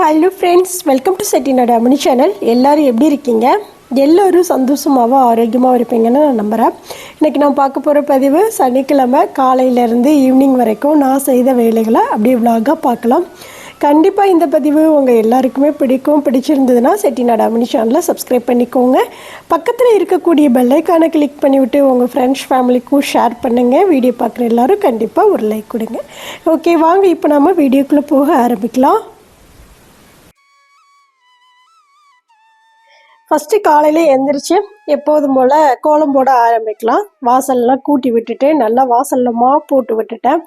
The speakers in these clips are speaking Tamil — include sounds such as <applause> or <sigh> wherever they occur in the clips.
Hello friends welcome to Chettinadu Amani channel எல்லோரும் எப்படி இருக்கீங்க? எல்லோரும் சந்தோஷமாகவும் ஆரோக்கியமாகவும் இருப்பீங்கன்னு நான் நம்புகிறேன் இன்றைக்கி நான் பார்க்க போகிற பதிவு சனிக்கிழமை காலையிலேருந்து ஈவினிங் வரைக்கும் நான் செய்த வேலைகளை அப்படியே விலாகாக பார்க்கலாம். கண்டிப்பாக இந்த பதிவு உங்கள் எல்லாருக்குமே பிடிக்கும். பிடிச்சிருந்ததுன்னா செட்டிநாடு அமினி சேனலை சப்ஸ்கிரைப் பண்ணிக்கோங்க. பக்கத்தில் இருக்கக்கூடிய பெல்லைக்கானை கிளிக் பண்ணிவிட்டு உங்கள் ஃப்ரெண்ட்ஸ் ஃபேமிலிக்கும் ஷேர் பண்ணுங்கள் வீடியோ பார்க்குற எல்லோரும் கண்டிப்பாக ஒரு லைக் கொடுங்க. ஓகே வாங்க இப்போ நம்ம வீடியோக்குள்ளே போக ஆரம்பிக்கலாம். ஃபஸ்ட்டு காலையில் எந்திரிச்சு எப்போதும் போல் கோலம் போட ஆரம்பிக்கலாம். வாசல்லாம் கூட்டி விட்டுட்டு நல்லா வாசலில் மா போட்டு விட்டுட்டேன்.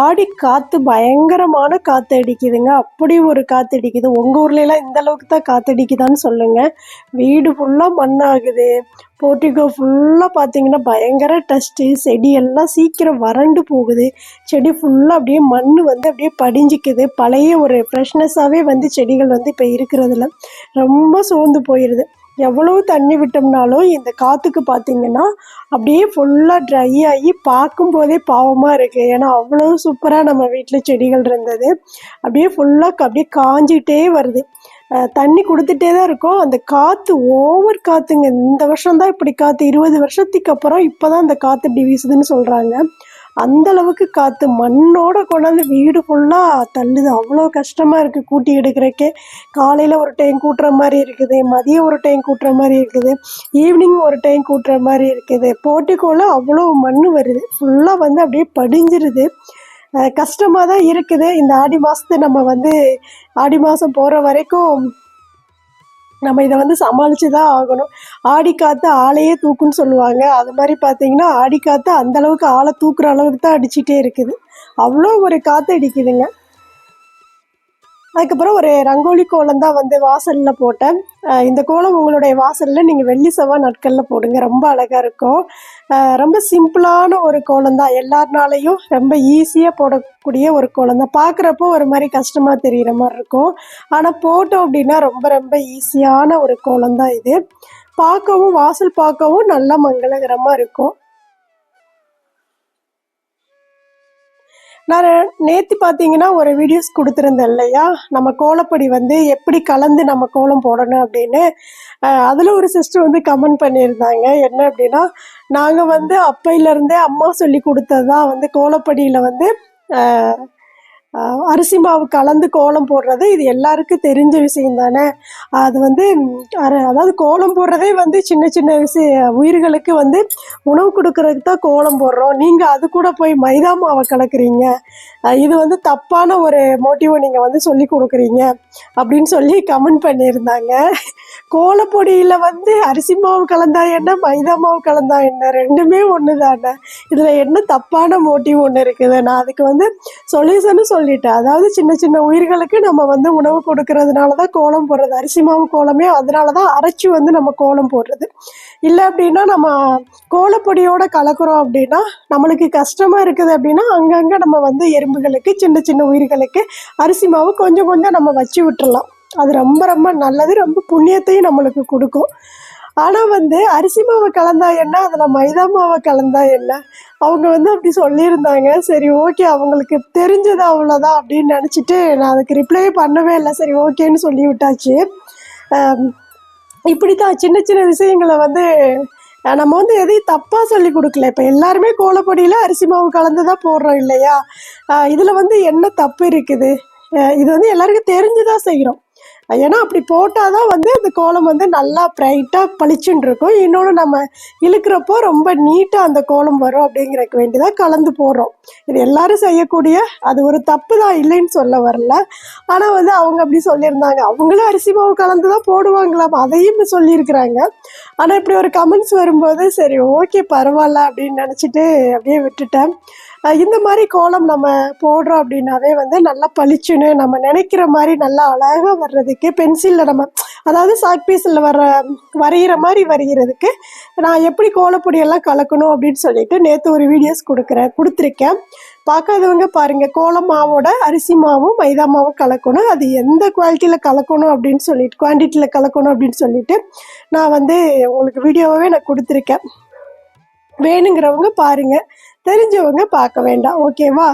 ஆடி காற்று பயங்கரமான காற்று அடிக்குதுங்க. அப்படி ஒரு காற்று அடிக்குது. உங்கள் ஊர்லலாம் இந்த அளவுக்கு தான் காற்று அடிக்குதான்னு சொல்லுங்கள் வீடு ஃபுல்லாக மண்ணாகுது. போர்ட்டிகோ ஃபுல்லாக பார்த்தீங்கன்னா பயங்கர டஸ்ட்டு செடியெல்லாம் சீக்கிரம் வறண்டு போகுது. செடி ஃபுல்லாக அப்படியே மண் வந்து அப்படியே படிஞ்சிக்குது. பழைய ஒரு ஃப்ரெஷ்னஸாகவே வந்து செடிகள் வந்து இப்போ இருக்கிறதுல ரொம்ப சோர்ந்து போயிடுது எவ்வளோ தண்ணி விட்டோம்னாலும் இந்த காற்றுக்கு பார்த்தீங்கன்னா அப்படியே ஃபுல்லாக ட்ரை ஆகி பார்க்கும்போதே பாவமாக இருக்குது ஏன்னா அவ்வளோ சூப்பராக நம்ம வீட்டில் செடிகள் இருந்தது. அப்படியே ஃபுல்லாக அப்படியே காஞ்சிக்கிட்டே வருது. தண்ணி கொடுத்துட்டே தான் இருக்கும். அந்த காற்று ஓவர் காற்றுங்க இந்த வருஷம் தான் இப்படி காற்று இருபது வருஷத்துக்கு அப்புறம் இப்போ தான் அந்த காற்று இப்படி வீசுதுன்னு சொல்கிறாங்க அந்த அளவுக்கு காற்று மண்ணோட கொண்டாந்து வீடு ஃபுல்லாக தள்ளுது. அவ்வளோ கஷ்டமாக இருக்குது கூட்டி எடுக்கிறக்கே. காலையில் ஒரு டைம் கூட்டுற மாதிரி இருக்குது. மதியம் ஒரு டைம் கூட்டுற மாதிரி இருக்குது. ஈவினிங் ஒரு டைம் கூட்டுற மாதிரி இருக்குது. போட்டிக்கோல அவ்வளோ மண் வருது. ஃபுல்லாக வந்து அப்படியே படிஞ்சிருது. கஷ்டமாக தான் இருக்குது. இந்த ஆடி மாதத்தை நம்ம வந்து ஆடி மாதம் போகிற வரைக்கும் நம்ம இதை வந்து சமாளித்து தான் ஆகணும். ஆடி காற்று ஆளையே தூக்குன்னு சொல்லுவாங்க. அது மாதிரி பார்த்தீங்கன்னா ஆடி காற்று அந்த அளவுக்கு ஆளை தூக்குற அளவுக்கு தான் அடிச்சிட்டே இருக்குது. அவ்வளோ ஒரு காற்று அடிக்குதுங்க. அதுக்கப்புறம் ஒரு ரங்கோலி கோலம் தான் வந்து வாசலில் போட்டேன். இந்த கோலம் உங்களுடைய வாசலில் நீங்கள் வெள்ளி செவ்வாய் நாட்களில் போடுங்க. ரொம்ப அழகாக இருக்கும். ரொம்ப சிம்பிளான ஒரு கோலம் தான் எல்லாருனாலையும் ரொம்ப ஈஸியாக போடக்கூடிய ஒரு கோலம் தான் பார்க்குறப்போ ஒரு மாதிரி கஷ்டமாக தெரிகிற மாதிரி இருக்கும். ஆனால் போட்டோம் அப்படின்னா ரொம்ப ரொம்ப ஈஸியான ஒரு கோலம் தான் இது. பார்க்கவும் வாசல் பார்க்கவும் நல்லா மங்களகரமாக இருக்கும். நான் நேற்று பார்த்தீங்கன்னா ஒரு வீடியோஸ் கொடுத்துருந்தேன் இல்லையா? நம்ம கோலப்பொடி வந்து எப்படி கலந்து நம்ம கோலம் போடணும் அப்படின்னு. அதில் ஒரு சிஸ்டர் வந்து கமெண்ட் பண்ணியிருந்தாங்க. என்ன அப்படின்னா நாங்கள் வந்து அப்பையிலேருந்தே அம்மா சொல்லி கொடுத்தது தான் வந்து கோலப்படியில் வந்து அரிசி மாவு கலந்து கோலம் போடுறது இது எல்லாருக்கும் தெரிஞ்ச விஷயம் தானே. அது வந்து அதாவது கோலம் போடுறதே வந்து சின்ன சின்ன விஷய உயிர்களுக்கு வந்து உணவு கொடுக்கறதுக்கு தான் கோலம் போடுறோம். நீங்கள் அது கூட போய் மைதா மாவை கலக்குறீங்க. இது வந்து தப்பான ஒரு மோட்டிவை நீங்கள் வந்து சொல்லி கொடுக்குறீங்க அப்படின்னு சொல்லி கமெண்ட் பண்ணியிருந்தாங்க. கோலப்பொடியில் வந்து அரிசி மாவு கலந்தா என்ன மைதா மாவு கலந்தா என்ன? ரெண்டுமே ஒன்று தானே இதில் என்ன தப்பான மோட்டிவ் ஒன்று இருக்குது? நான் அதுக்கு வந்து சொல்யூஷனும் சொல்லிட்டேன். அதாவது சின்ன சின்ன உயிர்களுக்கு நம்ம வந்து உணவு கொடுக்கறதுனால தான் கோலம் போடுறது. அரிசி மாவு கோலமே அதனால தான் அரைச்சி வந்து நம்ம கோலம் போடுறது. இல்லை அப்படின்னா நம்ம கோலப்பொடியோடு கலக்கிறோம் அப்படின்னா நம்மளுக்கு கஷ்டமாக இருக்குது அப்படின்னா அங்கங்கே நம்ம வந்து எறும்புகளுக்கு சின்ன சின்ன உயிர்களுக்கு அரிசி மாவு கொஞ்சம் கொஞ்சம் நம்ம வச்சு விட்டுறலாம். அது ரொம்ப ரொம்ப நல்லது. ரொம்ப புண்ணியத்தையும் நம்மளுக்கு கொடுக்கும். ஆனால் வந்து அரிசி மாவை கலந்தா என்ன? அதில் மைதா மாவை கலந்தா என்ன? அவங்க வந்து அப்படி சொல்லியிருந்தாங்க. சரி ஓகே அவங்களுக்கு தெரிஞ்சது அவ்வளோதான் அப்படின்னு நினச்சிட்டு நான் அதுக்கு ரிப்ளை பண்ணவே இல்லை. சரி ஓகேன்னு சொல்லி விட்டாச்சு. இப்படி தான் சின்ன சின்ன விஷயங்களை வந்து நம்ம வந்து எதையும் தப்பாக சொல்லி கொடுக்கல. இப்போ எல்லாருமே கோலப்பொடியில் அரிசி மாவு கலந்து தான் போடுறோம் இல்லையா? இதில் வந்து என்ன தப்பு இருக்குது? இது வந்து எல்லாருக்கும் தெரிஞ்சு தான் செய்கிறோம் ஏன்னா அப்படி போட்டால் தான் வந்து அந்த கோலம் வந்து நல்லா ப்ரைட்டாக பளிச்சுன்னு இருக்கும் இன்னொன்று நம்ம இழுக்கிறப்போ ரொம்ப நீட்டாக அந்த கோலம் வரும் அப்படிங்கிறக்கு வேண்டி தான் கலந்து போடுறோம். இது எல்லாரும் செய்யக்கூடிய அது ஒரு தப்பு தான் இல்லைன்னு சொல்ல வரல. ஆனால் வந்து அவங்க அப்படி சொல்லியிருந்தாங்க. அவங்களும் அரிசி மாவு கலந்து தான் போடுவாங்களாம் அதையும் சொல்லியிருக்கிறாங்க. ஆனால் இப்படி ஒரு கமெண்ட்ஸ் வரும்போது சரி ஓகே பரவாயில்ல அப்படின்னு நினச்சிட்டு அப்படியே விட்டுட்டேன். இந்த மாதிரி கோலம் நம்ம போடுறோம் அப்படின்னாவே வந்து நல்லா பளிச்சுன்னு நம்ம நினைக்கிற மாதிரி நல்லா அழகாக வர்றதுக்கு பென்சிலில் நம்ம அதாவது சாக் பீஸில் வர வரைகிற மாதிரி வரைகிறதுக்கு நான் எப்படி கோலப்பொடியெல்லாம் கலக்கணும் அப்படின்னு சொல்லிட்டு நேற்று ஒரு வீடியோஸ் கொடுக்குறேன் கொடுத்துருக்கேன். பார்க்காதவங்க பாருங்கள் கோலம் மாவோட அரிசி மாவும் மைதா மாவும் கலக்கணும். அது எந்த குவாலிட்டியில் கலக்கணும் அப்படின்னு சொல்லிட்டு குவான்டிட்டியில் கலக்கணும் அப்படின்னு சொல்லிட்டு நான் வந்து உங்களுக்கு வீடியோவே நான் கொடுத்துருக்கேன். வேணுங்கிறவங்க பாருங்கள் தெரிஞ்சவங்க பார்க்க வேண்டாம் ஓகேவா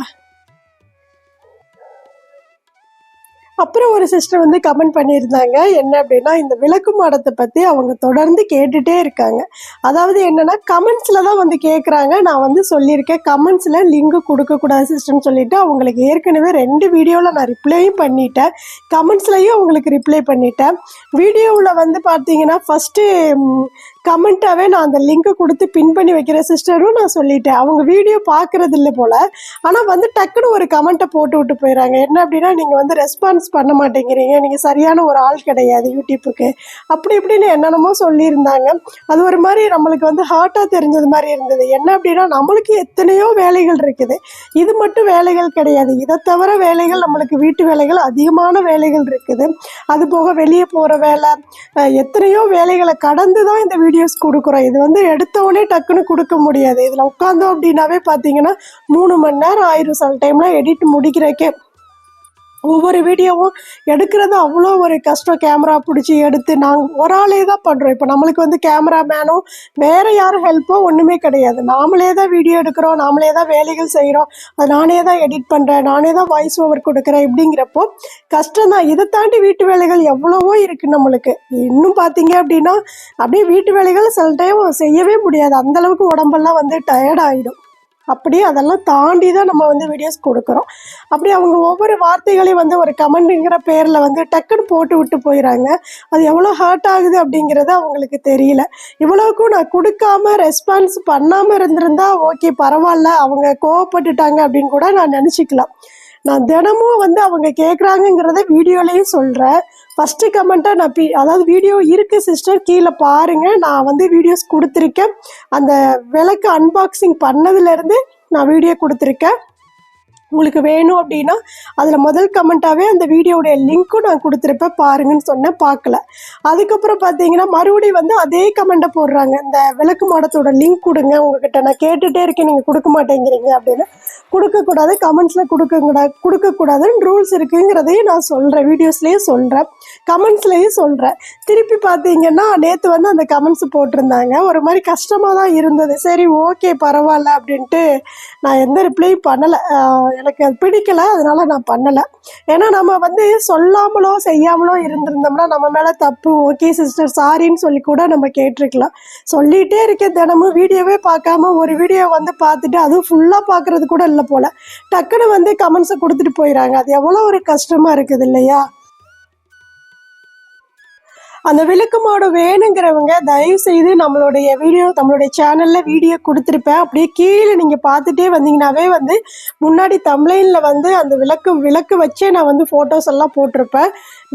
அப்புறம் ஒரு சிஸ்டர் வந்து கமெண்ட் பண்ணியிருந்தாங்க என்ன அப்படின்னா இந்த விளக்கு மாடத்தை பற்றி அவங்க தொடர்ந்து கேட்டுகிட்டே இருக்காங்க. அதாவது என்னன்னா கமெண்ட்ஸில் தான் வந்து கேட்குறாங்க நான் வந்து சொல்லியிருக்கேன் கமெண்ட்ஸில் லிங்க் கொடுக்கக்கூடாது சிஸ்டர்னு சொல்லிவிட்டு அவங்களுக்கு ஏற்கனவே ரெண்டு வீடியோவில் நான் ரிப்ளையும் பண்ணிட்டேன். கமெண்ட்ஸ்லையும் அவங்களுக்கு ரிப்ளை பண்ணிட்டேன். வீடியோவில் வந்து பார்த்தீங்கன்னா ஃபஸ்ட்டு கமெண்ட்டாகவே நான் அந்த லிங்க்கை கொடுத்து பின் பண்ணி வைக்கிற சிஸ்டரும் நான் சொல்லிட்டேன். அவங்க வீடியோ பார்க்குறது இல்லை போல். ஆனால் வந்து டக்குன்னு ஒரு கமெண்ட்டை போட்டு விட்டு போயிடறாங்க என்ன அப்படின்னா நீங்கள் வந்து ரெஸ்பான்ஸ் பண்ண மாட்டேங்கிறீங்க. நீங்கள் சரியான ஒரு ஆள் கிடையாது யூடியூப்புக்கு. அப்படி இப்படின்னு என்னென்னமோ சொல்லியிருந்தாங்க. அது ஒரு மாதிரி நம்மளுக்கு வந்து ஹார்ட்டாக தெரிஞ்சது மாதிரி இருந்தது. என்ன அப்படின்னா நம்மளுக்கு எத்தனையோ வேலைகள் இருக்குது. இது மட்டும் வேலைகள் கிடையாது. இதை தவிர வேலைகள் நம்மளுக்கு வீட்டு வேலைகள் அதிகமான வேலைகள் இருக்குது. அது போக வெளியே போகிற வேலை எத்தனையோ வேலைகளை கடந்து தான் இந்த வீடியோஸ் கொடுக்குறோம். இது வந்து எடுத்தவொடனே டக்குன்னு கொடுக்க முடியாது. இதில் உட்காந்தோம் அப்படின்னாவே பார்த்தீங்கன்னா மூணு மணி நேரம் ஆயிரும் சில டைம்லாம் எடிட் முடிக்கிறக்கே ஒவ்வொரு வீடியோவும் எடுக்கிறது அவ்வளோ ஒரு கஷ்டம். கேமரா பிடிச்சி எடுத்து நாங்கள் ஒரு ஆளே தான் பண்ணுறோம் இப்போ நம்மளுக்கு வந்து கேமராமேனோ வேறு யாரும் ஹெல்ப்போ ஒன்றுமே கிடையாது. நாமளே தான் வீடியோ எடுக்கிறோம். நாமளே தான் வேலைகள் செய்கிறோம் அது நானே தான் எடிட் பண்ணுறேன் நானே தான் வாய்ஸ் ஓவர் கொடுக்குறேன் இப்படிங்கிறப்போ கஷ்டம் தான். இதை தாண்டி வீட்டு வேலைகள் எவ்வளவோ இருக்குது நம்மளுக்கு. இன்னும் பார்த்தீங்க அப்படின்னா அப்படியே வீட்டு வேலைகள் சில டைம் செய்யவே முடியாது. அந்த அளவுக்கு உடம்பெல்லாம் வந்து டயர்ட் ஆகிடும் அப்படியே அதெல்லாம் தாண்டி தான் நம்ம வந்து வீடியோஸ் கொடுக்குறோம். அப்படி அவங்க ஒவ்வொரு வார்த்தைகளையும் வந்து ஒரு கமெண்ட்டுங்கிற பேரில் வந்து டக்குன்னு போட்டு விட்டு போயிடறாங்க அது எவ்வளோ ஹர்ட் ஆகுது அப்படிங்கிறது அவங்களுக்கு தெரியல. இவ்வளோக்கும் நான் கொடுக்காம ரெஸ்பான்ஸ் பண்ணாமல் இருந்திருந்தா ஓகே பரவாயில்ல அவங்க கோவப்பட்டுட்டாங்க அப்படின்னு கூட நான் நினச்சிக்கலாம். நான் தினமும் வந்து அவங்க கேட்குறாங்கங்கிறத வீடியோலையும் சொல்கிறேன் ஃபஸ்ட்டு கமெண்ட்டாக நான் பி அதாவது வீடியோ இருக்குது சிஸ்டர் கீழே பாருங்கள் நான் வந்து வீடியோஸ் கொடுத்துருக்கேன். அந்த விளக்கு அன்பாக்சிங் பண்ணதுலேருந்து நான் வீடியோ கொடுத்துருக்கேன். உங்களுக்கு வேணும் அப்படின்னா அதில் முதல் கமெண்ட்டாகவே அந்த வீடியோடைய லிங்க்கும் நான் கொடுத்துருப்பேன். பாருங்கன்னு சொன்னேன் பார்க்கல. அதுக்கப்புறம் பார்த்தீங்கன்னா மறுபடியும் வந்து அதே கமெண்ட்டை போடுறாங்க. இந்த விளக்கு மாடத்தோட லிங்க் கொடுங்க உங்ககிட்ட நான் கேட்டுகிட்டே இருக்கேன் நீங்கள் கொடுக்க மாட்டேங்கிறீங்க அப்படின்னு. கொடுக்கக்கூடாது கமெண்ட்ஸில் கொடுக்கக்கூடாது கொடுக்கக்கூடாதுன்னு ரூல்ஸ் இருக்குங்கிறதையும் நான் சொல்கிறேன் வீடியோஸ்லேயும் சொல்கிறேன் கமெண்ட்ஸ்லேயும் சொல்கிறேன் திருப்பி பார்த்தீங்கன்னா நேற்று வந்து அந்த கமெண்ட்ஸ் போட்டிருந்தாங்க. ஒரு மாதிரி கஷ்டமாக தான் இருந்தது. சரி ஓகே பரவாயில்ல அப்படின்ட்டு நான் எந்த ரிப்ளையும் பண்ணலை. எனக்கு அது பிடிக்கல அதனால நான் பண்ணலை. ஏன்னா நம்ம வந்து சொல்லாமலோ செய்யாமலோ இருந்திருந்தோம்னா நம்ம மேலே தப்பு ஓகே சிஸ்டர் சாரின்னு சொல்லி கூட நம்ம கேட்டிருக்கலாம். சொல்லிகிட்டே இருக்க தினமும் வீடியோவே பார்க்காம ஒரு வீடியோ வந்து பார்த்துட்டு அதுவும் ஃபுல்லாக பார்க்குறது கூட இல்லை போல். டக்குன்னு வந்து கமெண்ட்ஸை கொடுத்துட்டு போயிடறாங்க அது எவ்வளோ ஒரு கஷ்டமாக இருக்குது இல்லையா? அந்த விளக்கு மாடு வேணுங்கிறவங்க தயவு செய்து நம்மளுடைய வீடியோ நம்மளுடைய சேனலில் வீடியோ கொடுத்துருப்பேன். அப்படியே கீழே நீங்கள் பார்த்துட்டே வந்தீங்கன்னாவே வந்து முன்னாடி தம்ப்ளைனில் வந்து அந்த விளக்கு விளக்கு வச்சே நான் வந்து ஃபோட்டோஸ் எல்லாம் போட்டிருப்பேன்.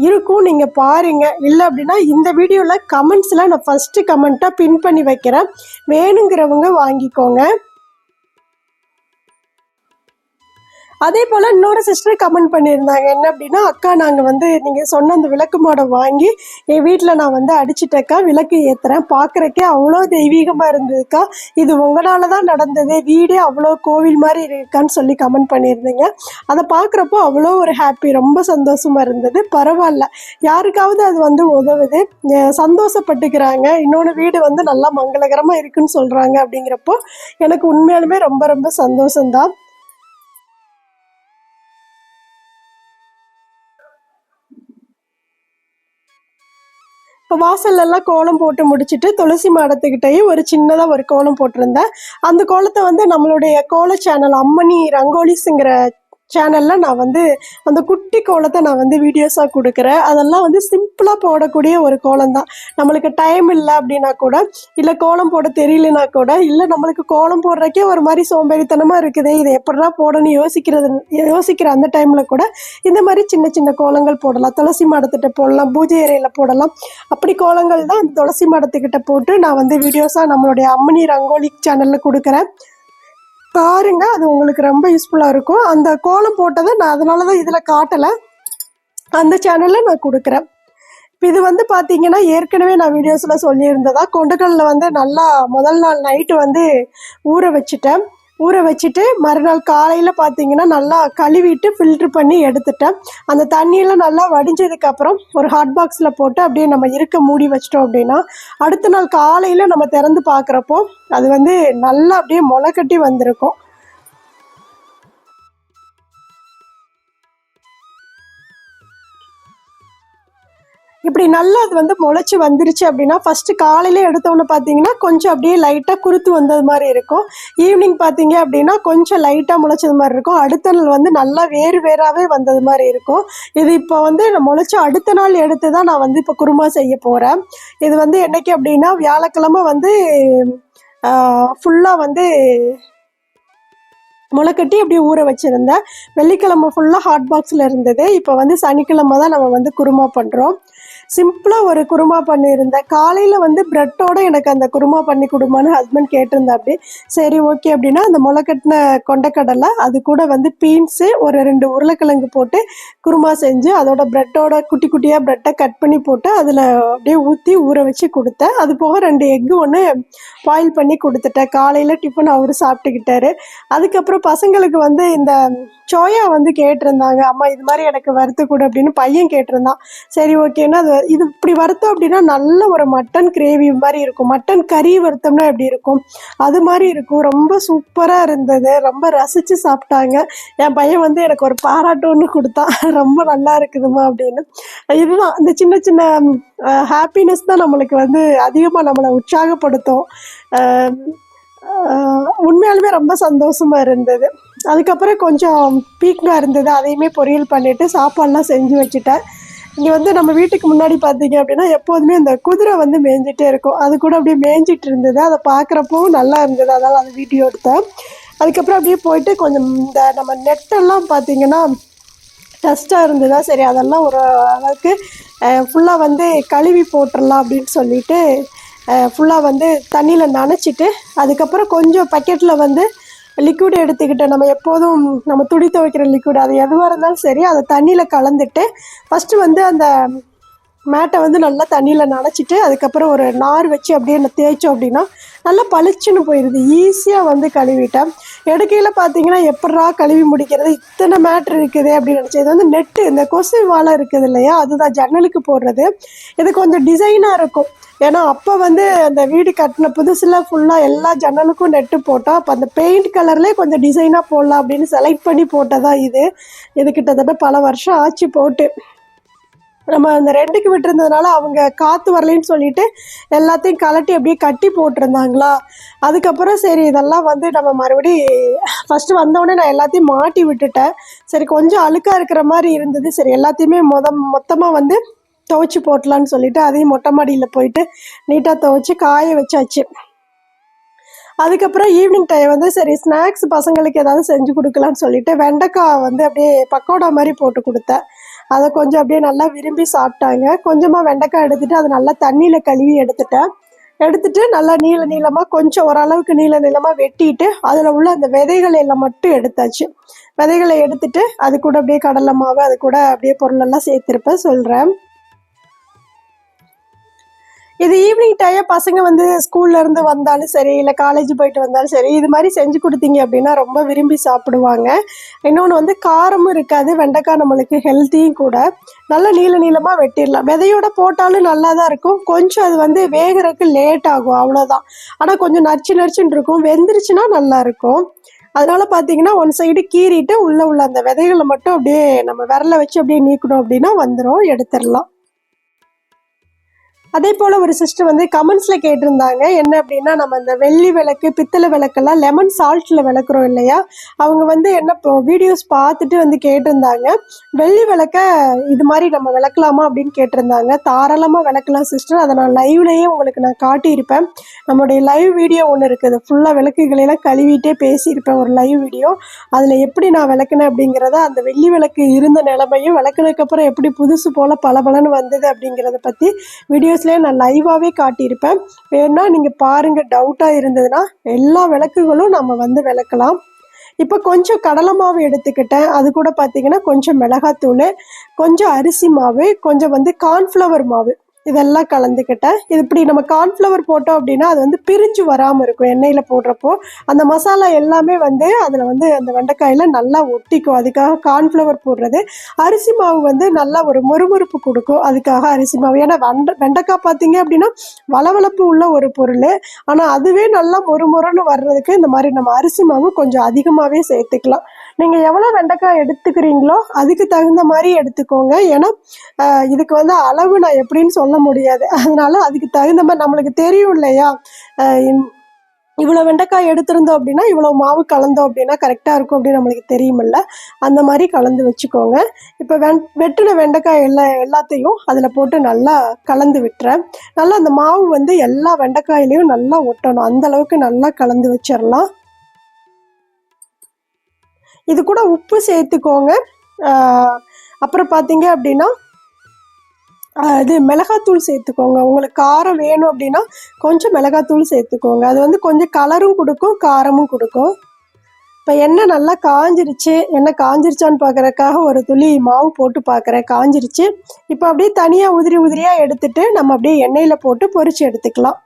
இருக்கும் நீங்கள் பாருங்கள் இல்லை அப்படின்னா இந்த வீடியோவில் கமெண்ட்ஸ்லாம் நான் ஃபஸ்ட்டு கமெண்ட்டாக பின் பண்ணி வைக்கிறேன். வேணுங்கிறவங்க வாங்கிக்கோங்க. அதே போல் இன்னொரு சிஸ்டர் கமெண்ட் பண்ணியிருந்தாங்க. என்ன அப்படின்னா அக்கா நாங்கள் வந்து நீங்கள் சொன்ன அந்த விளக்கு மாடம் வாங்கி என் வீட்டில் நான் வந்து அடிச்சிட்டேக்கா விளக்கு ஏற்றுறேன் பார்க்குறக்கே அவ்வளோ தெய்வீகமாக இருந்ததுக்கா. இது உங்களால் தான் நடந்தது. வீடே அவ்வளோ கோவில் மாதிரி இருக்கான்னு சொல்லி கமெண்ட் பண்ணியிருந்தீங்க. அதை பார்க்குறப்போ அவ்வளோ ஒரு ஹாப்பி ரொம்ப சந்தோஷமாக இருந்தது. பரவாயில்ல. யாருக்காவது அது வந்து உதவுது. சந்தோஷப்பட்டுக்கிறாங்க. இன்னொன்று வீடு வந்து நல்லா மங்களகரமாக இருக்குன்னு சொல்கிறாங்க அப்படிங்கிறப்போ எனக்கு உண்மையாலுமே ரொம்ப ரொம்ப சந்தோஷம்தான். இப்போ வாசல்லலாம் கோலம் போட்டு முடிச்சுட்டு துளசி மாடத்துக்கிட்டேயும் ஒரு சின்னதாக ஒரு கோலம் போட்டிருந்தேன். அந்த கோலத்தை வந்து நம்மளுடைய கோல சேனல் அம்மணி ரங்கோலிஸுங்கிற சேனலில் நான் வந்து அந்த குட்டி கோலத்தை நான் வந்து வீடியோஸாக கொடுக்குறேன். அதெல்லாம் வந்து சிம்பிளாக போடக்கூடிய ஒரு கோலம் தான் நம்மளுக்கு டைம் இல்லை அப்படின்னா கூட இல்லை கோலம் போட தெரியலனா கூட இல்லை நம்மளுக்கு கோலம் போடுறக்கே ஒரு மாதிரி சோம்பேறித்தனமாக இருக்குது இதை எப்படிடா போடணும்னு யோசிக்கிறது யோசிக்கிற அந்த டைமில் கூட இந்த மாதிரி சின்ன சின்ன கோலங்கள் போடலாம். துளசி மாடத்திட்ட போடலாம் பூஜை அறையில் போடலாம். அப்படி கோலங்கள் தான் அந்த துளசி மாடத்துக்கிட்ட போட்டு நான் வந்து வீடியோஸாக நம்மளுடைய அம்மனி ரங்கோலி சேனலில் கொடுக்குறேன். பாருங்க அது உங்களுக்கு ரொம்ப யூஸ்ஃபுல்லாக இருக்கும். அந்த கோலம் போட்டதை நான் அதனால தான் இதில் காட்டலை. அந்த சேனலில் நான் கொடுக்குறேன். இப்போ இது வந்து பார்த்தீங்கன்னா ஏற்கனவே நான் வீடியோஸில் சொல்லியிருந்ததா கொண்டுக்கல்ல வந்து நல்லா முதல் நாள் நைட்டு வந்து ஊற வச்சுட்டேன். ஊற வச்சுட்டு மறுநாள் காலையில் பார்த்தீங்கன்னா நல்லா கழுவிட்டு ஃபில்ட்ரு பண்ணி எடுத்துட்டேன். அந்த தண்ணியெல்லாம் நல்லா வடிஞ்சதுக்கப்புறம் ஒரு ஹாட் பாக்ஸில் போட்டு அப்படியே நம்ம இருக்க மூடி வச்சிட்டோம் அப்படின்னா அடுத்த நாள் காலையில் நம்ம திறந்து பார்க்குறப்போ அது வந்து நல்லா அப்படியே முளைக்கட்டி வந்திருக்கும். இப்படி நல்லா அது வந்து முளைச்சி வந்துருச்சு அப்படின்னா ஃபஸ்ட்டு காலையில் எடுத்தோன்னு பார்த்தீங்கன்னா கொஞ்சம் அப்படியே லைட்டாக குருத்து வந்தது மாதிரி இருக்கும். ஈவினிங் பார்த்தீங்க அப்படின்னா கொஞ்சம் லைட்டாக முளைச்சது மாதிரி இருக்கும். அடுத்த நாள் வந்து நல்லா வேறு வேறாகவே வந்தது மாதிரி இருக்கும். இது இப்போ வந்து நான் முளைச்சி அடுத்த நாள் எடுத்து தான் நான் வந்து இப்போ குருமா செய்ய போகிறேன் இது வந்து என்னைக்கு அப்படின்னா வியாழக்கிழமை வந்து ஃபுல்லாக வந்து முளைக்கட்டி அப்படியே ஊற வச்சுருந்தேன். வெள்ளிக்கிழமை ஃபுல்லாக ஹாட் பாக்ஸில் இருந்தது. இப்போ வந்து சனிக்கிழமை தான் நம்ம வந்து குருமா பண்ணுறோம் சிம்பிளாக ஒரு குருமா பண்ணியிருந்தேன். காலையில் வந்து ப்ரெட்டோட எனக்கு அந்த குருமா பண்ணி கொடுமான்னு ஹஸ்பண்ட் கேட்டிருந்தா அப்படி சரி ஓகே அப்படின்னா அந்த முளைக்கட்டின கொண்டக்கடலை அது கூட வந்து பீன்ஸு ஒரு ரெண்டு உருளைக்கிழங்கு போட்டு குருமா செஞ்சு அதோட ப்ரெட்டோட குட்டி குட்டியாக ப்ரெட்டை கட் பண்ணி போட்டு அதில் அப்படியே ஊற்றி ஊற வச்சு கொடுத்தேன். அது போக ரெண்டு எக்கு ஒன்று பாயில் பண்ணி கொடுத்துட்டேன். காலையில் டிஃபன் அவர் சாப்பிட்டுக்கிட்டாரு. அதுக்கப்புறம் பசங்களுக்கு வந்து இந்த சோயா வந்து கேட்டிருந்தாங்க. அம்மா இது மாதிரி எனக்கு வறுத்து கொடு அப்படின்னு பையன் கேட்டிருந்தான். சரி ஓகேன்னா அது இது இப்படி வறுத்தோம் அப்படின்னா நல்ல ஒரு மட்டன் கிரேவி மாதிரி இருக்கும். மட்டன் கறி வறுத்தோம்னா எப்படி இருக்கும்? அது மாதிரி இருக்கும். ரொம்ப சூப்பராக இருந்தது. ரொம்ப ரசித்து சாப்பிட்டாங்க. என் பையன் வந்து எனக்கு ஒரு பாராட்டு ஒன்று கொடுத்தான். <laughs> ரொம்ப நல்லா இருக்குதுமா அப்படின்னு. இதுதான் இந்த சின்ன சின்ன ஹாப்பினஸ் தான் நம்மளுக்கு வந்து அதிகமாக நம்மளை உற்சாகப்படுத்தும். உண்மையாலுமே ரொம்ப சந்தோஷமாக இருந்தது. அதுக்கப்புறம் கொஞ்சம் பீக்காக இருந்தது. அதையுமே பொரியல் பண்ணிவிட்டு சாப்பாடெலாம் செஞ்சு வச்சுட்டேன். இங்கே வந்து நம்ம வீட்டுக்கு முன்னாடி பார்த்தீங்க அப்படின்னா எப்போதுமே இந்த குதிரை வந்து மேய்ஞ்சிட்டே இருக்கும். அது கூட அப்படியே மேய்ஞ்சிட்டு இருந்தது. அதை பார்க்குறப்பவும் நல்லா இருந்தது. அதனால் அந்த வீடியோ எடுத்தேன். அதுக்கப்புறம் அப்படியே போயிட்டு கொஞ்சம் இந்த நம்ம நெட்டெல்லாம் பார்த்தீங்கன்னா டஸ்ட்டாக இருந்ததா? சரி அதெல்லாம் ஒரு அளவுக்கு ஃபுல்லாக வந்து கழுவி போட்டுடலாம் அப்படின்னு சொல்லிட்டு ஃபுல்லாக வந்து தண்ணியில் நனைச்சிட்டு அதுக்கப்புறம் கொஞ்சம் பக்கெட்டில் வந்து லிக்விட் எடுத்துக்கிட்டு நம்ம எப்போதும் நம்ம துணி துவைக்கிற லிக்விட் அது எதுவாக இருந்தாலும் சரி அதை தண்ணியில் கலந்துட்டு ஃபஸ்ட்டு வந்து அந்த மேட்டை வந்து நல்லா தண்ணியில் நனைச்சிட்டு அதுக்கப்புறம் ஒரு நார் வச்சு அப்படியே தேய்ச்சோம் அப்படின்னா நல்லா பளிச்சுன்னு போயிடுது ஈஸியாக வந்து கழுவிட்டேன். எடுக்கையில் பார்த்தீங்கன்னா எப்படா கழுவி முடிக்கிறது? இத்தனை மேட்ரு இருக்குது அப்படின்னு நினச்சேன் இது வந்து நெட்டு இந்த கொசு வாழை இருக்குது இல்லையா? அதுதான் ஜன்னலுக்கு போடுறது. இது கொஞ்சம் டிசைனாக இருக்கும். ஏன்னா அப்போ வந்து அந்த வீடு கட்டின புதுசில் ஃபுல்லாக எல்லா ஜன்னலுக்கும் நெட்டு போட்டோம். அப்போ அந்த பெயிண்ட் கலர்லேயே கொஞ்சம் டிசைனாக போடலாம் அப்படின்னு செலக்ட் பண்ணி போட்டதான் இது. இது கிட்டத்தட்ட பல வருஷம் ஆச்சு போட்டு. நம்ம அந்த ரெண்டுக்கு விட்டுருந்ததுனால அவங்க காற்று வரலைன்னு சொல்லிட்டு எல்லாத்தையும் கலட்டி அப்படியே கட்டி போட்டிருந்தாங்களா? அதுக்கப்புறம் சரி இதெல்லாம் வந்து நம்ம மறுபடி ஃபஸ்ட்டு வந்தோடனே நான் எல்லாத்தையும் மாட்டி விட்டுட்டேன். சரி கொஞ்சம் அழுக்காக இருக்கிற மாதிரி இருந்தது. சரி எல்லாத்தையுமே மொத மொத்தமாக வந்து துவைச்சி போட்டலான்னு சொல்லிட்டு அதையும் மொட்டை மாடியில் போயிட்டு நீட்டாக துவைச்சி காய வச்சாச்சு. அதுக்கப்புறம் ஈவினிங் டைம் வந்து சரி ஸ்நாக்ஸ் பசங்களுக்கு ஏதாவது செஞ்சு கொடுக்கலான்னு சொல்லிட்டு வெண்டைக்காய் வந்து அப்படியே பக்கோடா மாதிரி போட்டு கொடுத்தேன். அதை கொஞ்சம் அப்படியே நல்லா விரும்பி சாப்பிட்டாங்க. கொஞ்சமாக வெண்டைக்காய் எடுத்துட்டு அதை நல்லா தண்ணியில் கழுவி எடுத்துட்டேன். எடுத்துட்டு நல்லா நீள நீளமாக கொஞ்சம் ஓரளவுக்கு நீள நீளமாக வெட்டிட்டு அதில் உள்ள அந்த விதைகளை எல்லாம் மட்டும் எடுத்தாச்சு. விதைகளை எடுத்துட்டு அது கூட அப்படியே கடலை மாவு அது கூட அப்படியே பொருளெல்லாம் சேர்த்துருப்பேன் சொல்கிறேன் இது ஈவினிங் டைம் பசங்க வந்து ஸ்கூல்ல இருந்து வந்தாலும் சரி இல்லை காலேஜ் போயிட்டு வந்தாலும் சரி இது மாதிரி செஞ்சு கொடுத்தீங்க அப்படின்னா ரொம்ப விரும்பி சாப்பிடுவாங்க. இன்னொன்று வந்து காரமும் இருக்காது வெண்டைக்காய் நம்மளுக்கு ஹெல்த்தியும் கூட. நல்லா நீள நீளமாக வெட்டிடலாம். விதையோட போட்டாலும் நல்லா தான் இருக்கும். கொஞ்சம் அது வந்து வேகிறதுக்கு லேட் ஆகும் அவ்வளோதான் ஆனால் கொஞ்சம் நச்சு நச்சுன்னு இருக்கும். வெந்துருச்சுன்னா நல்லா இருக்கும். அதனால பார்த்தீங்கன்னா ஒன் சைடு கீறிட்டு உள்ளே உள்ள அந்த விதைகளை மட்டும் அப்படியே நம்ம விரல வச்சு அப்படியே நீக்கணும் அப்படின்னா வந்துடும் எடுத்துடலாம். அதே போல் ஒரு சிஸ்டர் வந்து கமெண்ட்ஸில் கேட்டிருந்தாங்க என்ன அப்படின்னா நம்ம இந்த வெள்ளி விளக்கு பித்தளை விளக்கெல்லாம் லெமன் சால்ட்டில் விளக்குறோம் இல்லையா? அவங்க வந்து என்ன வீடியோஸ் பார்த்துட்டு வந்து கேட்டிருந்தாங்க. வெள்ளி விளக்க இது மாதிரி நம்ம விளக்கலாமா அப்படின்னு கேட்டிருந்தாங்க. தாராளமாக விளக்கலாம் சிஸ்டர் அதை நான் லைவ்லேயே உங்களுக்கு நான் காட்டியிருப்பேன். நம்மளுடைய லைவ் வீடியோ ஒன்று இருக்குது. ஃபுல்லாக விளக்குகளெல்லாம் கழுவிட்டே பேசியிருப்பேன் ஒரு லைவ் வீடியோ அதில் எப்படி நான் விளக்குனேன் அப்படிங்கிறத அந்த வெள்ளி விளக்கு இருந்த நிலமையும் விளக்குனதுக்கப்புறம் எப்படி புதுசு போல் பளபளன்னு வந்தது அப்படிங்கிறத பற்றி வீடியோஸ்லேயே நான் லைவாகவே காட்டியிருப்பேன். வேணா நீங்கள் பாருங்கள் டவுட்டாக இருந்ததுன்னா எல்லா விளக்குகளும் நம்ம வந்து விளக்கலாம். இப்போ கொஞ்சம் கடலை மாவு எடுத்துக்கிட்டேன். அது கூட பார்த்தீங்கன்னா கொஞ்சம் மிளகாத்தூள் கொஞ்சம் அரிசி மாவு கொஞ்சம் வந்து கார்ன்ஃப்ளவர் மாவு. இதெல்லாம் கலந்துக்கிட்டேன். இது இப்படி நம்ம கார்ன்ஃப்ளவர் போட்டோம் அப்படின்னா அது வந்து பிரிஞ்சு வராமல் இருக்கும். எண்ணெயில் போடுறப்போ அந்த மசாலா எல்லாமே வந்து அதில் வந்து அந்த வெண்டைக்காயில் நல்லா ஒட்டிக்கும். அதுக்காக கார்ன்ஃப்ளவர் போடுறது. அரிசி மாவு வந்து நல்லா ஒரு முறுமுறுப்பு கொடுக்கும். அதுக்காக அரிசி மாவு. ஏன்னா வெண்டை வெண்டைக்காய் பார்த்தீங்க அப்படின்னா வளவளப்பு உள்ள ஒரு பொருள். ஆனால் அதுவே நல்லா மொறுமொறுன்னு வர்றதுக்கு இந்த மாதிரி நம்ம அரிசி மாவு கொஞ்சம் அதிகமாகவே சேர்த்துக்கலாம். நீங்கள் எவ்வளோ வெண்டைக்காய் எடுத்துக்கிறீங்களோ அதுக்கு தகுந்த மாதிரி எடுத்துக்கோங்க. ஏன்னா இதுக்கு வந்து அளவு நான் எப்படின்னு சொல்ல முடியாது. அதனால அதுக்கு தகுந்த மாதிரி நம்மளுக்கு தெரியும் இல்லையா? இவ்வளோ வெண்டைக்காய் எடுத்திருந்தோம் அப்படின்னா இவ்வளோ மாவு கலந்தோம் அப்படின்னா கரெக்டாக இருக்கும் அப்படின்னு நம்மளுக்கு தெரியுமில்ல. அந்த மாதிரி கலந்து வச்சுக்கோங்க. இப்போ வெண் வெட்டின வெண்டைக்காய் எல்லா எல்லாத்தையும் அதில் போட்டு நல்லா கலந்து விட்டுறேன். நல்லா அந்த மாவு வந்து எல்லா வெண்டைக்காயிலையும் நல்லா ஒட்டணும். அந்தளவுக்கு நல்லா கலந்து வச்சிடலாம் இது கூட உப்பு சேர்த்துக்கோங்க. அப்புறம் பார்த்தீங்க அப்படின்னா இது மிளகாத்தூள் சேர்த்துக்கோங்க. உங்களுக்கு காரம் வேணும் அப்படின்னா கொஞ்சம் மிளகாத்தூள் சேர்த்துக்கோங்க. அது வந்து கொஞ்சம் கலரும் கொடுக்கும் காரமும் கொடுக்கும். இப்போ எண்ணெய் நல்லா காஞ்சிருச்சு. எண்ணெய் காஞ்சிருச்சான்னு பார்க்கறதுக்காக ஒரு துளி மாவு போட்டு பார்க்குறேன் காஞ்சிருச்சு. இப்போ அப்படியே தனியாக உதிரி உதிரியாக எடுத்துட்டு நம்ம அப்படியே எண்ணெயில் போட்டு பொறிச்சு எடுத்துக்கலாம்.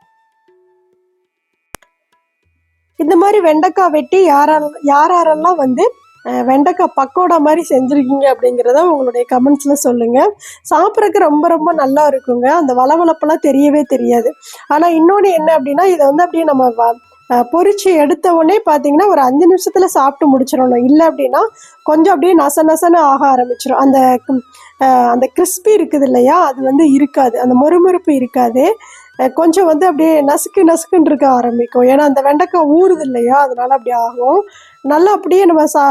இந்த மாதிரி வெண்டைக்காய் வெட்டி யாரால் யார் யாரெல்லாம் வந்து வெண்டைக்காய் பக்கோடா மாதிரி செஞ்சுருக்கீங்க அப்படிங்கிறத உங்களுடைய கமெண்ட்ஸில் சொல்லுங்கள் சாப்பிட்றதுக்கு ரொம்ப ரொம்ப நல்லா இருக்குங்க. அந்த வளவளப்பெல்லாம் தெரியவே தெரியாது. ஆனால் இன்னொன்று என்ன அப்படின்னா இதை வந்து அப்படியே நம்ம வ- அஹ், எடுத்த உடனே பார்த்தீங்கன்னா ஒரு அஞ்சு நிமிஷத்தில் சாப்பிட்டு முடிச்சிடணும். இல்லை அப்படின்னா கொஞ்சம் அப்படியே நச நசன்னு ஆக ஆரம்பிச்சிடும் அந்த அந்த கிறிஸ்பி இருக்குது இல்லையா அது வந்து இருக்காது. அந்த மொறுமொறுப்பு இருக்காது. கொஞ்சம் வந்து அப்படியே நசுக்கு நசுக்குன்னு இருக்க ஆரம்பிக்கும். ஏன்னா அந்த வெண்டைக்காய் ஊறுது இல்லையா அதனால அப்படி ஆகும். நல்லா அப்படியே நம்ம சா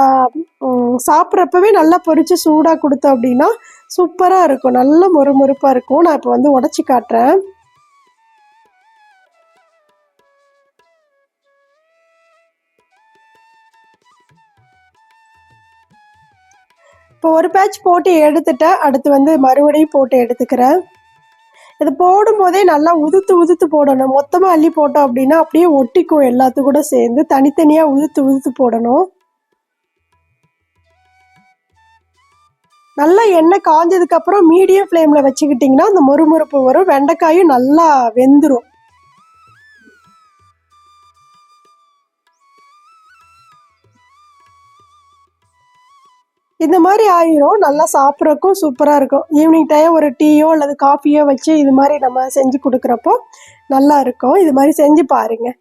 சாப்பிட்றப்பவே நல்லா பொரித்து சூடாக கொடுத்தோம் அப்படின்னா சூப்பராக இருக்கும். நல்ல மொறுமொறுப்பாக இருக்கும். நான் இப்போ வந்து உடச்சி காட்டுறேன். இப்போ ஒரு பேட்ச் போட்டு எடுத்துட்டேன். அடுத்து வந்து மறுபடியும் போட்டு எடுத்துக்கிறேன். இது போடும்போதே நல்லா உதுத்து உதுத்து போடணும். மொத்தமாக அள்ளி போட்டோம் அப்படின்னா அப்படியே ஒட்டிக்கும். எல்லாத்து கூட சேர்ந்து தனித்தனியாக உதுத்து உதுத்து போடணும். நல்லா எண்ணெய் காஞ்சதுக்கப்புறம் மீடியம் ஃப்ளேமில் வச்சுக்கிட்டிங்கன்னா அந்த மொறுமொறுப்பு வரும். வெண்டைக்காயும் நல்லா வெந்துடும் இந்த மாதிரி ஆயிரும். நல்லா சாப்பிட்றக்கும் சூப்பராக இருக்கும். ஈவினிங் டைம் ஒரு டீயோ அல்லது காஃபியோ வச்சு இது மாதிரி நம்ம செஞ்சு கொடுக்குறப்போ நல்லா இருக்கும். இது மாதிரி செஞ்சு பாருங்கள்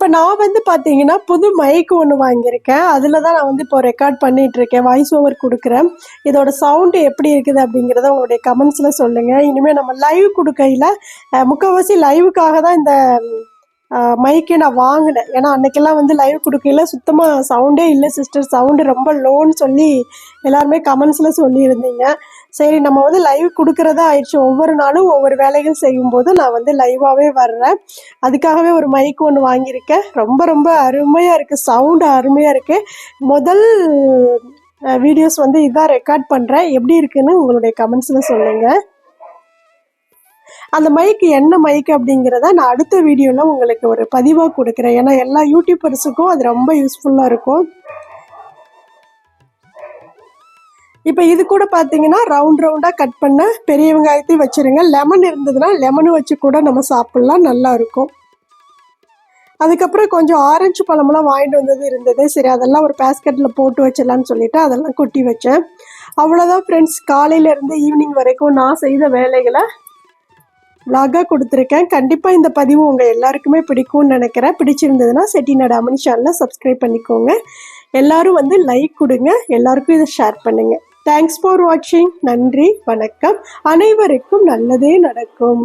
இப்போ நான் வந்து பார்த்தீங்கன்னா புது மைக் ஒன்று வாங்கியிருக்கேன். அதில் தான் நான் வந்து இப்போ ரெக்கார்ட் பண்ணிட்டு இருக்கேன் வாய்ஸ் ஓவர் கொடுக்குறேன். இதோட சவுண்டு எப்படி இருக்குது அப்படிங்கிறத உங்களுடைய கமெண்ட்ஸில் சொல்லுங்கள் இனிமேல் நம்ம லைவ் கொடுக்கையில் முக்கால்வாசி லைவுக்காக தான் இந்த மைக்கே நான் வாங்கினேன். ஏன்னா அன்னைக்கெல்லாம் வந்து லைவ் கொடுக்கல சுத்தமாக சவுண்டே இல்லை சிஸ்டர் சவுண்டு ரொம்ப லோன்னு சொல்லி எல்லாருமே கமெண்ட்ஸில் சொல்லியிருந்தீங்க. சரி நம்ம வந்து லைவ் கொடுக்குறதா ஆயிடுச்சு. ஒவ்வொரு நாளும் ஒவ்வொரு வேலைகள் செய்யும்போது நான் வந்து லைவாகவே வர்றேன். அதுக்காகவே ஒரு மைக் ஒன்று வாங்கியிருக்கேன். ரொம்ப ரொம்ப அருமையாக இருக்குது சவுண்டு அருமையாக இருக்குது முதல் வீடியோஸ் வந்து இதான் ரெக்கார்ட் பண்ணுறேன் எப்படி இருக்குன்னு உங்களுடைய கமெண்ட்ஸில் சொல்லுங்கள் அந்த மைக்கு என்ன மைக் அப்படிங்கிறத நான் அடுத்த வீடியோவில் உங்களுக்கு ஒரு பதிவாக கொடுக்குறேன். ஏன்னா எல்லா யூடியூபர்ஸுக்கும் அது ரொம்ப யூஸ்ஃபுல்லாக இருக்கும். இப்போ இது கூட பார்த்தீங்கன்னா ரவுண்ட் ரவுண்டாக கட் பண்ண பெரிய வெங்காயத்தையும் வச்சுருங்க. லெமன் இருந்ததுன்னா லெமனும் வச்சு கூட நம்ம சாப்பிட்லாம். நல்லா இருக்கும். அதுக்கப்புறம் கொஞ்சம் ஆரஞ்சு பழமெல்லாம் வாங்கிட்டு வந்தது இருந்தது. சரி அதெல்லாம் ஒரு பேஸ்கெட்டில் போட்டு வச்சிடலான்னு சொல்லிட்டு அதெல்லாம் கொட்டி வச்சேன். அவ்வளோதான் ஃப்ரெண்ட்ஸ் காலையிலேருந்து ஈவினிங் வரைக்கும் நான் செய்த வேலைகளை விலாகாக கொடுத்துருக்கேன். கண்டிப்பாக இந்த பதிவு உங்கள் எல்லாருக்குமே பிடிக்கும்னு நினைக்கிறேன். பிடிச்சிருந்ததுன்னா செட்டிநாடு அமனி சேனலை சப்ஸ்கிரைப் பண்ணிக்கோங்க. எல்லோரும் வந்து லைக் கொடுங்க. எல்லாருக்கும் இதை ஷேர் பண்ணுங்கள் தேங்க்ஸ் ஃபார் வாட்சிங் நன்றி. வணக்கம். அனைவருக்கும் நல்லதே நடக்கும்.